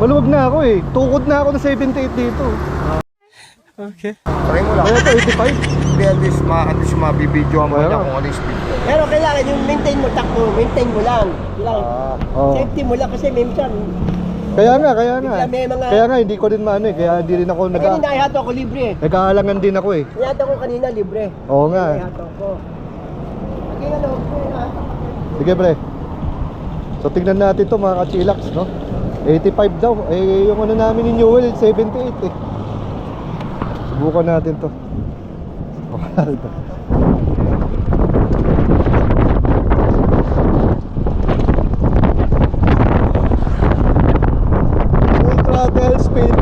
Maluwag na ako eh. Tukod na ako ng 78 dito. Okay. Try mo lang. Kaya ito 85. Hindi, at least, ma, at least Kaya niya nga. kung ano yung speed ko. Pero kailangan yung maintain mo takbo, maintain mo lang. Kailangan Ah, Oo. safety mo lang kasi minsan, Kaya nga, kaya nga. Bigla may mga- Kaya nga, hindi ko din maano eh. Kaya hindi rin ako nag kanina ihato ako libre. Nag-aalangan din ako eh. Ihato ko kanina libre. Oo nga. Ihato ko. Sige na loob ko. Sige pre. So tingnan natin to mga kachilax, no? 85 daw. Eh yung ano namin ni Newell, 78 eh. Subukan natin to. Subukan natin to. Full throttle speed.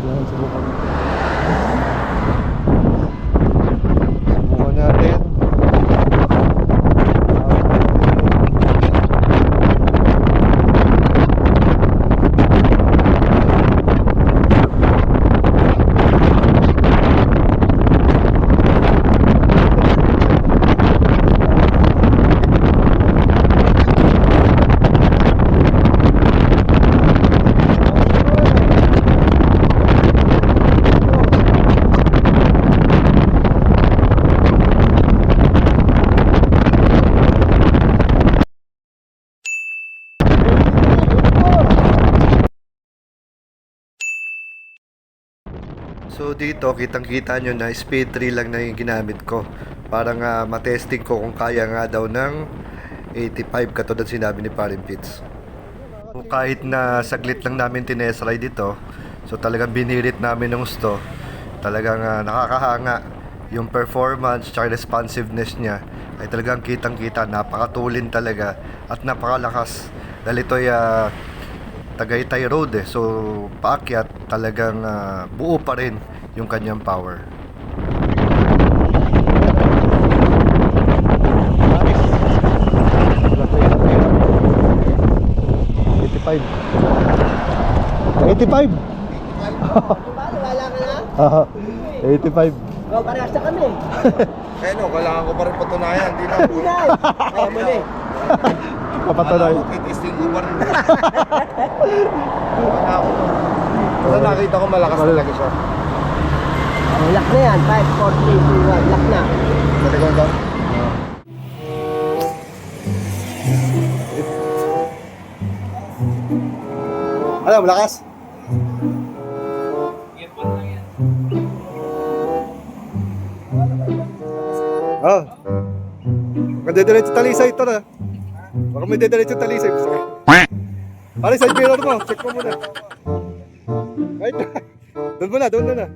Yan, subukan. Subukan natin. So dito, kitang-kita nyo na speed 3 lang na yung ginamit ko. Para nga matesting ko kung kaya nga daw ng 85 katulad sinabi ni Parin Pitts. Kahit na saglit lang namin tinest ride dito, so talagang binirit namin ng gusto. Talagang ah, nakakahanga yung performance at responsiveness niya ay talagang kitang-kita, napakatulin talaga at napakalakas. Dahil ito ay ah, Tagaytay Road eh. So, paakyat talagang ah, buo pa rin yung kanyang power. Eighty-five. Eighty-five. Wala ka na? Ah, Eighty-five. Oh, parehas na kami. eh no, kailangan ko pa rin patunayan. Hindi na. Hindi na. Kaya mo na eh. Papatunay. Titisting ko pa rin. Wala ako. Basta nakita ko malakas talaga siya. Lock na yan. 5, 4, 3, 2, 1. Lock na. Talagang ba? Ano, malakas? Oh. Baka dediretso talisay ito na. Baka may dediretso talisay. Gusto ko. Pare, side mirror mo. Check mo muna. Right na. Doon muna, doon muna.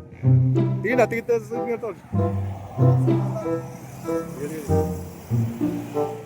Tingin na, tingin na sa side mirror. Yan, yan.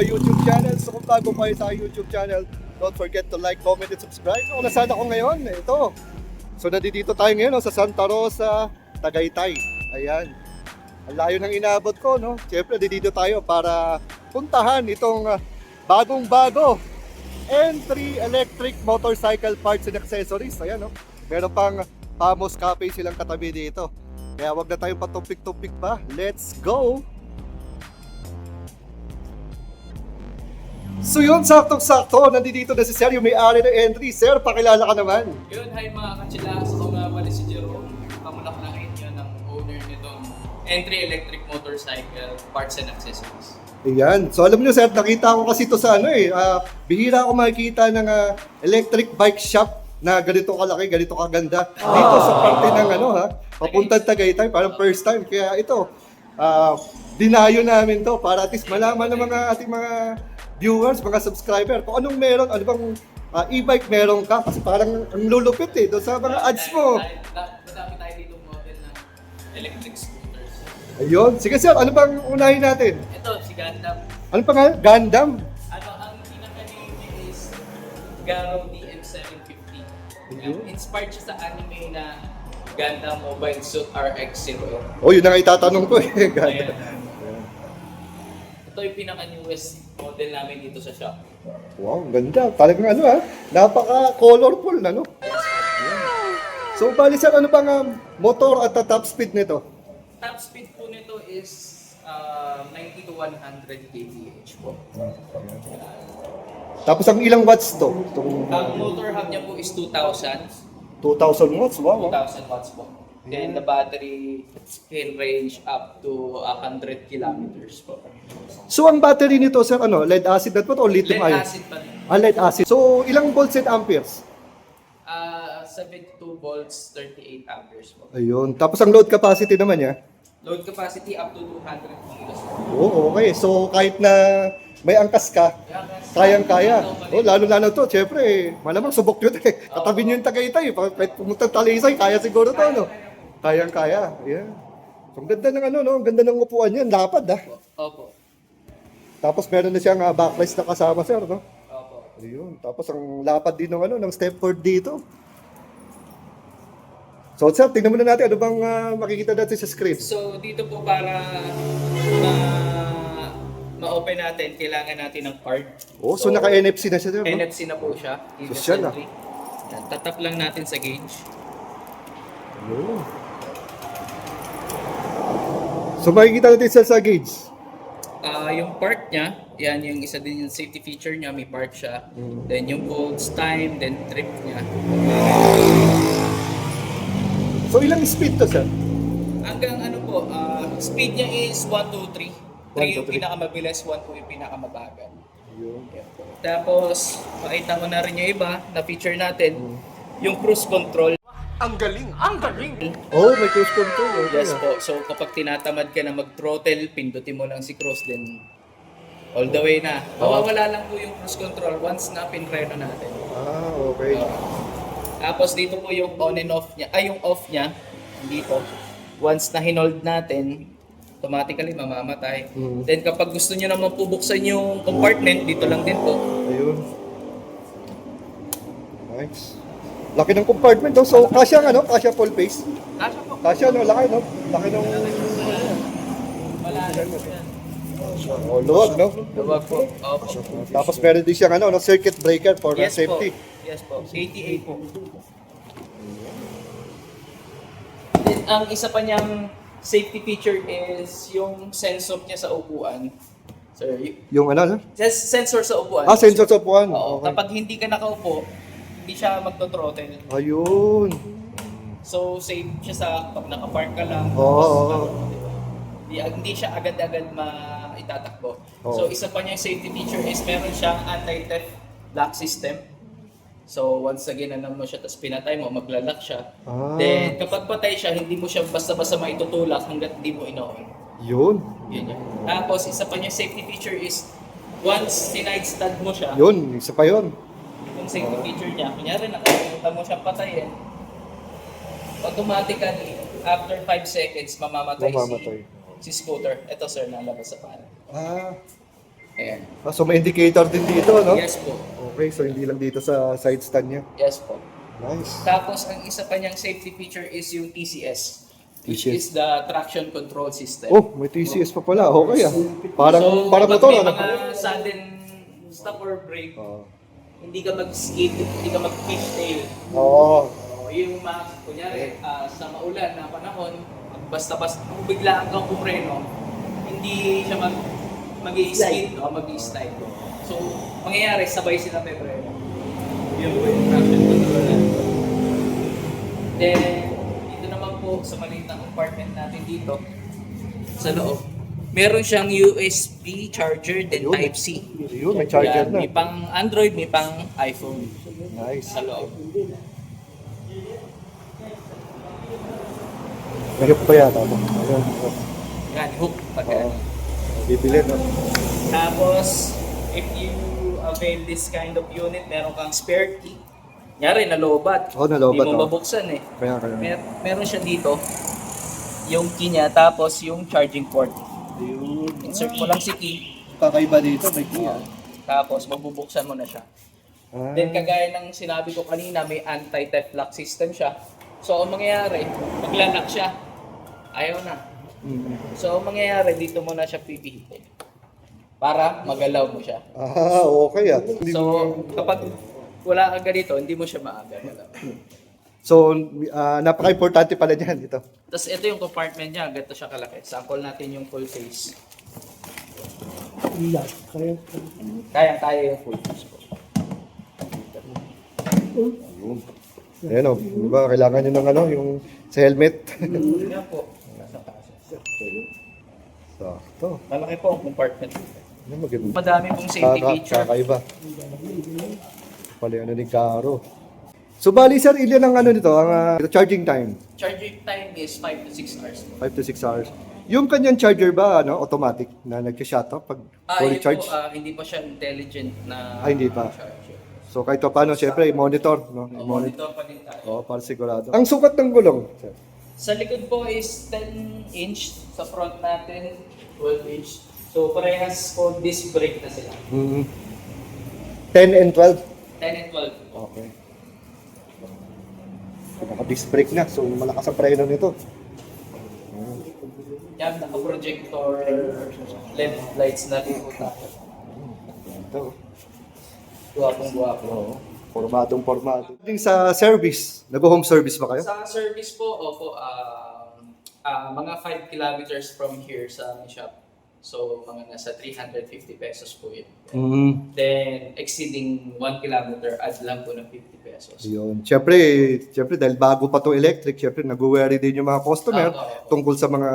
My YouTube channel. So kung bago kayo sa YouTube channel, don't forget to like, comment, and subscribe. Kung nasaan ako ngayon, ito. So nandito tayo ngayon no, sa Santa Rosa, Tagaytay. Ayan. Ang layo ng inabot ko, no? Siyempre, dito tayo para puntahan itong ah, bagong-bago N3 electric motorcycle parts and accessories. Ayan, no? Meron pang Pamos Cafe silang katabi dito. Kaya wag na tayong patumpik-tumpik pa. Let's go! So yun, saktong-sakto. Nandito na si Sir, yung may-ari ng entry. Sir, pakilala ka naman. Yun, hi mga kachilas. Ako nga pala si Jerome. Kamulaklakin yun ng owner nitong Entry Electric Motorcycle Parts and Accessories. Ayan. So alam niyo sir, nakita ko kasi ito sa ano eh. ah, bihira ako makikita ng ah, electric bike shop na ganito kalaki, ganito kaganda. Dito sa parte ng ano ha, papuntang Tagaytay, parang first time. Kaya ito, ah, dinayo namin to para at least malaman ng mga ating mga viewers, mga subscriber, kung anong meron, ano bang ah, e-bike meron ka. Kasi parang ang lulupit eh, doon sa mga ads mo. Madami tayo dito model ng electric scooters. Ayun. Sige sir, ano bang unahin natin? Ito, si Gundam. Ano pa nga? Gundam? Ano, ang pinaka-name is Garo DM750. Ayun. Inspired siya sa anime na Gundam Mobile Suit RX-08. Oh, yun na nga itatanong ko eh. Ayan. Gundam. Ito yung pinaka-newest model namin dito sa shop. Wow, ang ganda. Talagang ano ha, napaka-colorful na no. So, bali sir, ano bang um, motor at uh, top speed nito? Top speed po nito is uh, 90 to 100 kph po. Tapos ang ilang watts to? Itong Ang motor hub niya po is 2,000. 2,000 watts, wow. ah. 2,000 watts po. Then the battery can range up to 100 kilometers po. So, ang battery nito sir, ano, lead acid na po o Lead lithium ion? acid pa rin. Ah, lead acid. So, ilang volts and amperes? Uh, 72 volts, 38 amperes po. Ayun. Tapos ang load capacity naman niya? Load capacity up to 200 kilos. Oo, okay. So, kahit na may angkas ka, Kayang-kaya. Oh, lalo-lalo to, syempre, malamang subok yun eh. Katabi niyo yung Tagaytay. Pa- pumunta Talisay, kaya siguro to, no? Kayang-kaya. Yeah. So, ang ganda ng ano, no? Ang ganda ng upuan niyan. Lapad, ah. Opo. Tapos meron na siyang uh, backlist na kasama, sir, no? Opo. Ayun. Tapos ang lapad din ng ano, ng Stepford dito. So, sir, tingnan muna natin ano bang ah, makikita natin sa screen. So dito po para ma ma-open natin, kailangan natin ng card. Oh, so, naka-NFC na siya, sir, no? NFC na po siya. ah. entry. Yan, tatap lang natin sa gauge. Ayun. So, makikita natin sa, sa gauge. Ah, yung park niya, yan yung isa din yung safety feature niya, may park siya. Then yung volts, time, then trip niya. So, ilang speed to, sir? Hanggang ano po, ah, speed niya is 1, 2, 3. 3 yung 1, 2, 3. pinakamabilis, 1, 2 yung pinakamabagal. Yan po. Tapos, makita mo na rin yung iba na feature natin, yung cruise control. Oh, may cruise control. Okay. Yes po. So kapag tinatamad ka na mag-throttle, pindutin mo lang si cruise then all the way na. Mawawala lang po yung cruise control once na pinreno natin. Ah, okay. Tapos dito po yung on and off niya, ay yung off niya dito. Once na hinold natin, automatically mamamatay. Mm. Then kapag gusto niyo naman po buksan yung compartment, dito lang din po. Ayun. Nice. Laki ng compartment, no? So, kasya nga, no? Kasya full face. Kasha po. Kasya, no? Laki, no? Laki ng... Wala. Oh, luwag, no? Luwag po. Opo. Tapos meron din siyang, ano, no? Circuit breaker for Yes safety. po. Yes po. 88 po. Then, ang isa pa niyang safety feature is yung sensor niya sa upuan. Sir, Yung ano, no? ses- sensor sa upuan. Ah, sensor sa upuan. Oo. Okay. Kapag hindi ka nakaupo, hindi siya magto-throttle. Ayun. So, safe siya sa pag nakapark ka lang. Oo, oo. ano, Hindi, hindi siya agad-agad maitatakbo. Oo. So, isa pa niyang safety feature is meron siyang anti-theft lock system. So, once again, ano mo siya, tapos pinatay mo, maglalak siya. Ah. Then, kapag patay siya, hindi mo siya basta-basta maitutulak hanggat hindi mo ino-on. Yun. Yun yun. Tapos, isa pa niyang safety feature is once sinide stand mo siya, Yun, isa pa yun. Safety feature niya, kunyari nakalimutan mo siyang patayin, automatically, after 5 seconds, mamamatay, Mamamatay. si, si scooter. Ito sir, nalabas sa panel. Ah. Ayan. ah, so may indicator din dito, no? Yes po. Okay, so hindi lang dito sa side stand niya. Yes po. Nice. Tapos, ang isa pa niyang safety feature is yung TCS. Which TCS. is the traction control system. Oh, may TCS pa pala. Okay ah. Parang so, para kapag motor may ano? mga sudden stop or break, Oo. Hindi ka mag-skid, hindi ka mag-fishtail. Oo. O, yung mga, kunyari, ah, sa maulan na panahon, basta-basta, kung biglaan kang kumreno, hindi siya mag mag skid o mag slide So, mangyayari, sabay sila pepreno. Yun po yung traction control natin. Then, dito naman po sa maliit na compartment natin dito, sa loob, meron siyang USB charger, then Yun. Type-C. Yun, may charger Yan, na. May pang Android, may pang iPhone Nice. sa loob. Mahirap pa yata. no? Ayun. Yan, hook. Oo. Bibili, no? Tapos, if you avail this kind of unit, meron kang spare key. Nyari, nalobat. Oo, nalobat, Hindi mo oo. mabuksan eh. Kaya, kaya. Mer- meron siya dito, yung key niya, tapos yung charging port. Insert mo lang si key, Kakaiba dito, may key. tapos mabubuksan mo na siya. Ah. Then kagaya ng sinabi ko kanina, may anti-theft lock system siya. So ang mangyayari, maglalak siya. Ayaw na. Mm. So ang mangyayari, dito mo na siya pipihitin. Para magalaw mo siya. Ah, okay ah. Hindi So kapag wala ka ganito, hindi mo siya maagalaw. So, ah, napaka-importante pala niyan ito. Tapos ito yung compartment niya, ganito siya kalaki. Sample natin yung full face. Kaya kaya yung full face po. Ayan o, di ba, kailangan nyo ng ano, yung sa helmet. Yan po. Taas. Sakto. Malaki po ang compartment. Ano maganda? Madami pong safety Kaka, feature. kakaiba. Pala yung ano ni Caro. So, bali sir, ilan ang ano nito, ang ah, charging time? Charging time is 5 to 6 hours. 5 to 6 hours. Yung kanyang charger ba, ano, automatic na nag-shut off pag Ah, fully yun charged? po, ah, hindi pa siya intelligent na Ah, hindi pa. charger. So, kahit pa paano, syempre, i-monitor, no? Oh, I-monitor. monitor pa din tayo. Oo, para sigurado. Ang sukat ng gulong, sir? Sa likod po is 10 inch, sa front natin 12 inch. So parehas po disc brake na sila. Mm 10 and 12? 10 and 12 po. Okay. Naka-disc brake na, so malakas ang preno nito. Yan, naka-projector LED lights na rin po tayo. Ito. Guwapong guwapo. Formatong formato. Yung sa service, nag-home service ba kayo? Sa service po, opo, um, ah, mga 5 kilometers from here sa aming shop. So, mga nasa 350 pesos po yun. Mm. Then, exceeding 1 kilometer, add lang po ng 50 pesos. Yun. Siyempre, siyempre dahil bago pa to electric, siyempre nag-worry din yung mga customer Oo, oo. tungkol sa mga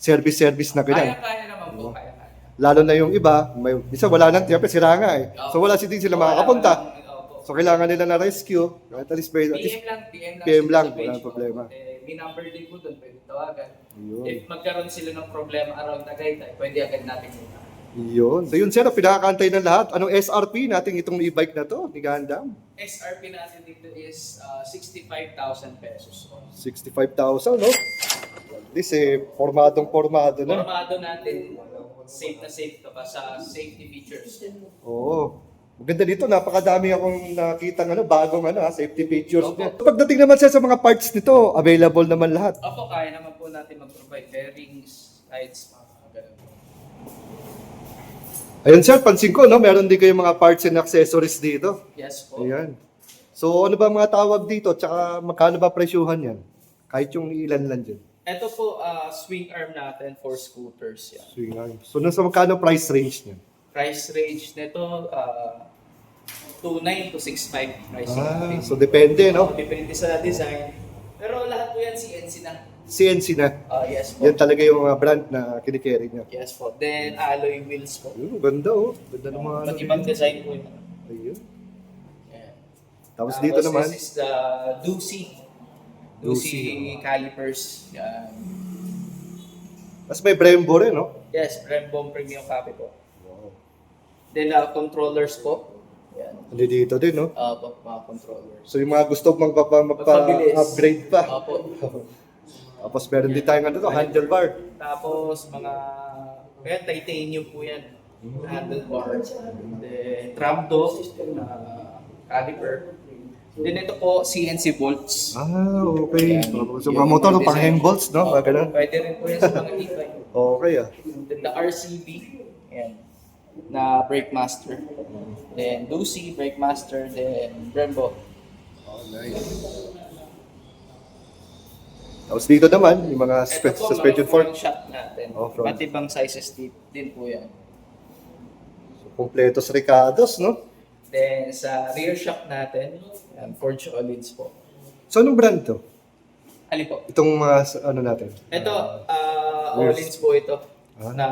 service-service na ganyan. Kaya-kaya naman po, kaya-kaya. Lalo na yung iba, may, isa wala nang, siyempre sira nga eh. So wala si din sila makakapunta. Wala opo. So kailangan nila na rescue. At least, at least PM lang, PM lang. PM sila lang, sa page walang ko. problema. Eh, may number din po doon, pwede tawagan. Yun. If magkaroon sila ng problema around Tagaytay, pwede agad natin muna. Yun. So yun sir, ang pinakakantay ng lahat. Anong SRP natin itong e-bike na to? Ni Gandam? SRP natin dito is uh, 65,000 pesos. So, 65,000, no? Least eh, formadong formado na. Formado natin, safe na safe ka pa sa safety features. Oo. Maganda dito, napakadami akong nakita ano, bagong ano, ha, safety features niya. Pagdating naman siya sa mga parts nito, available naman lahat. Opo, kaya naman po natin mag-provide bearings, lights, mga ganun. Ayun sir, pansin ko, no, meron din kayong mga parts and accessories dito. Yes po. Ayan. So ano ba mga tawag dito? Tsaka magkano ba presyuhan yan? Kahit yung ilan lang dyan. Ito po, uh, swing arm natin for scooters. Yan. Swing arm. So nasa magkano price range niyan? Price range nito, uh, 2.9 to 6.5 pricing Ah, natin. so depende, no? Depende sa design. Pero lahat po yan CNC na. CNC na. Ah, yes po. Yan talaga yung mga brand na kinikerry niya. Yes po. Then alloy wheels po. Ayun, ganda oh. Ganda ng mga Iba't ibang design po yun. Ayun. Yan. Tapos dito naman, This is the. Dusi Dusi, calipers. Yan. mas may Brembo rin, no? Yes, Brembo Premium Copy po. Then uh, controllers po. Yan. Hindi dito din, no? Uh, po, mga controllers. So yung mga gusto magpapa, Magpabilis. magpa-upgrade pa. Opo. Tapos meron din tayong ano to, handlebar. Tapos mga kaya titanium po yan. Handlebar. Then trapdoor, uh, caliper. Then ito po CNC bolts. Ah, okay. So mga motor, no, pang hand bolts, no? Mga ganun. Pwede rin po yan sa mga e-bike. Okay ah. Then the RCB, yan, na brake master. Then Lucy, brake master, then Brembo. Oh, nice. Tapos dito naman, yung mga spe- Ito po, suspension mga fork. front shock natin. Oh, front. Iba't ibang sizes din, din po yan. So, Kompletos Ricardos, no? Then sa rear shock natin, yan, Forge Olids po. So, anong brand to? Ali po. Itong mga, s- ano natin? Ito, uh, Where's- Olids po ito. Ah. Na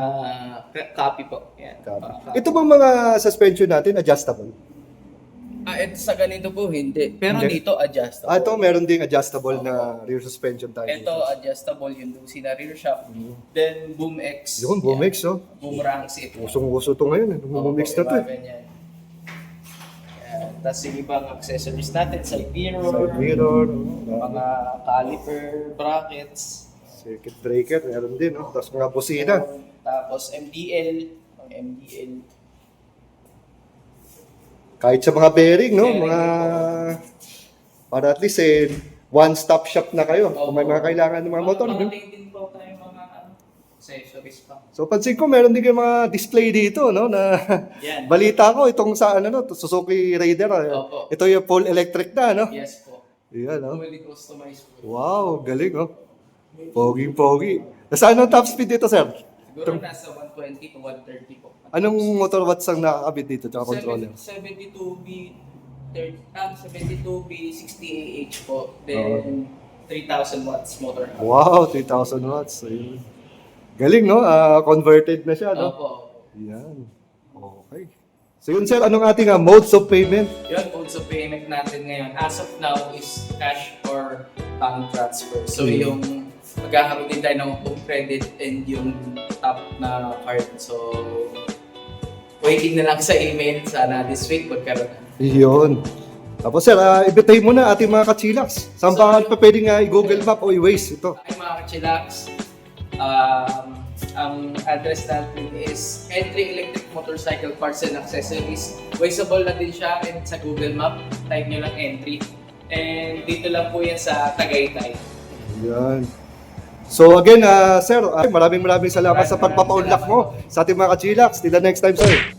copy po. Yan. mga copy. Ito bang mga suspension natin, adjustable? Ah, ito sa ganito po, hindi. Pero Hindi. dito, adjustable. Ah, ito meron ding adjustable na rear suspension tayo. Ito, adjustable yung Lucy na rear shock. Then, Boom X. Yun, Bumix, oh. Boom Rangsit. Usong-uso to ngayon. eh. Bumix na to. eh. Yan. Tapos yung ibang accessories natin, side mirror, Side mirror, mga caliper, brackets, circuit breaker, meron din, no? Tapos mga busina. tapos MDL, mga MDL. Kahit sa mga bearing, no? Bearing, Mga... Para at least, eh, one-stop shop na kayo. Kung may mga kailangan ng mga motor. no? Makakating din po tayo mga ano, accessories pa. So, pansin ko, meron din kayong mga display dito, no? Na Yan. balita ko, itong sa, ano, no? Suzuki Raider. ah. Opo. Ito yung full electric na, no? Yes po. Yan, no? Fully customized po. Wow, galing, oh. Pogi-pogi. Saan ang top speed dito, sir? Siguro nasa 120 to 130 po. Anong motor watts ang nakakabit dito, tsaka controller? 72B, 30, ah, 72B, 60AH po. Then, 3,000 watts motor. hub. Wow, 3,000 watts. Ayun. Galing, no? Ah, converted na siya, no? Opo. Yan. Okay. So yun, sir, anong ating ah, modes of payment? Yun, modes of payment natin ngayon, as of now, is cash or bank transfer. So, Hmm. yung magkakaroon din tayo ng home credit and yung top na card. So, waiting na lang sa email. Sana this week magkaroon na. Yun. Tapos sir, uh, ibitay mo na ating mga kachilax. Saan ba pa pwedeng ah, i-google map o i-waze ito? Ay mga kachilax, um, ang address natin is Entry Electric Motorcycle Parts and Accessories. Wazeable na din siya and sa Google Map. Type nyo lang entry. And dito lang po yan sa Tagaytay. Yan. So again, ah, sir, ah, maraming maraming salamat sa pagpapaunlak mo sa ating mga kachilax. Till the next time, sir.